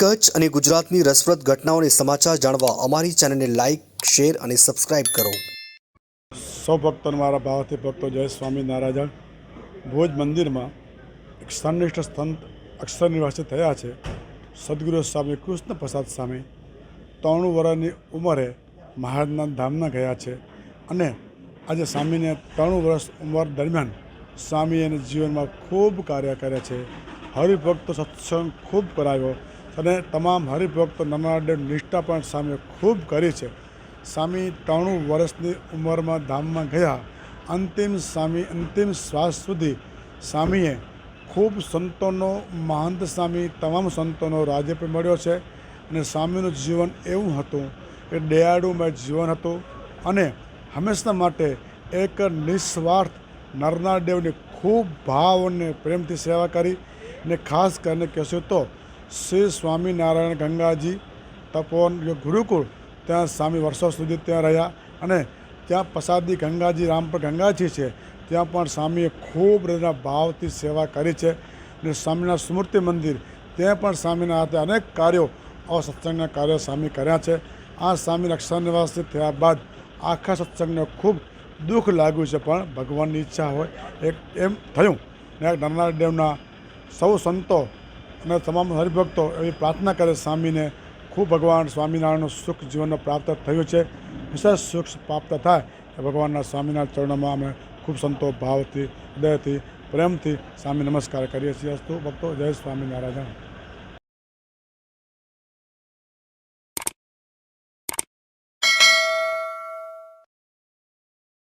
કચ્છ અને ગુજરાતની રસપ્રદ ઘટનાઓને સમાચાર જાણવા અમારી ચેનલને લાઇક શેર અને સબસ્ક્રાઇબ કરો. સૌ ભક્તોને મારા ભાવથી ભક્તો જય સ્વામી નારાયણ. ભુજ મંદિરમાં એક સંનિષ્ઠ સંત અક્ષર નિવાસી થયા છે. સદગુરુ સ્વામી કૃષ્ણ પ્રસાદ સ્વામી ત્રણ વર્ષની ઉંમરે મહારાજના ધામના ગયા છે અને આજે સ્વામીને ત્રણ વર્ષ ઉંમર દરમિયાન સ્વામી એને જીવનમાં ખૂબ કાર્ય કર્યા છે. હરિભક્તો સત્સંગ ખૂબ કરાવ્યો. અને તમામ હરિભક્તો નમાડે નિષ્ઠા પણ સામે ખૂબ કરી છે. સ્વામી ત્રણું વર્ષની ઉંમરમાં ધામમાં ગયા. અંતિમ સ્વામી, અંતિમ શ્વાસ સુધી સ્વામીએ ખૂબ સંતોનો, મહંત સ્વામી, તમામ સંતોનો રાજ્ય મળ્યો છે અને સ્વામીનું જીવન એવું હતું કે દયાળુમય જીવન હતું અને હંમેશા માટે એક નિસ્વાર્થ નરનાદેવની ખૂબ ભાવ અને પ્રેમથી સેવા કરી ને ખાસ કરીને કહેશું તો શ્રી સ્વામિનારાયણ ગંગાજી તપોવન ગુરુકુળ, ત્યાં સ્વામી વર્ષો સુધી ત્યાં રહ્યા અને ત્યાં પ્રસાદી ગંગાજી, રામપર, ગંગાજી છે, ત્યાં પણ સ્વામીએ ખૂબ હૃદયના ભાવથી સેવા કરી છે અને સ્વામીના સ્મૃતિ મંદિર, ત્યાં પણ સ્વામીના હાથે અનેક કાર્યો આવા સત્સંગના કાર્યો સ્વામી કર્યા છે. આ સ્વામી રક્ષા નિવાસથી થયા બાદ આખા સત્સંગને ખૂબ દુઃખ લાગ્યું છે, પણ ભગવાનની ઈચ્છા હોય, એક એમ થયું. ને નરનાર દેવના સૌ સંતો અને તમામ હરિભક્તો એવી પ્રાર્થના કરે સ્વામીને. ખૂબ ભગવાન સ્વામિનારાયણનું સુખ જીવનનો પ્રાપ્ત થયું છે. વિશેષ સુખ પ્રાપ્ત થાય એ ભગવાનના સ્વામિનારાયણ ચરણોમાં અમે ખૂબ સંતોષ ભાવથી, હૃદયથી, પ્રેમથી સ્વામી નમસ્કાર કરીએ છીએ. અસ્તુ ભક્તો, જય સ્વામિનારાયણ.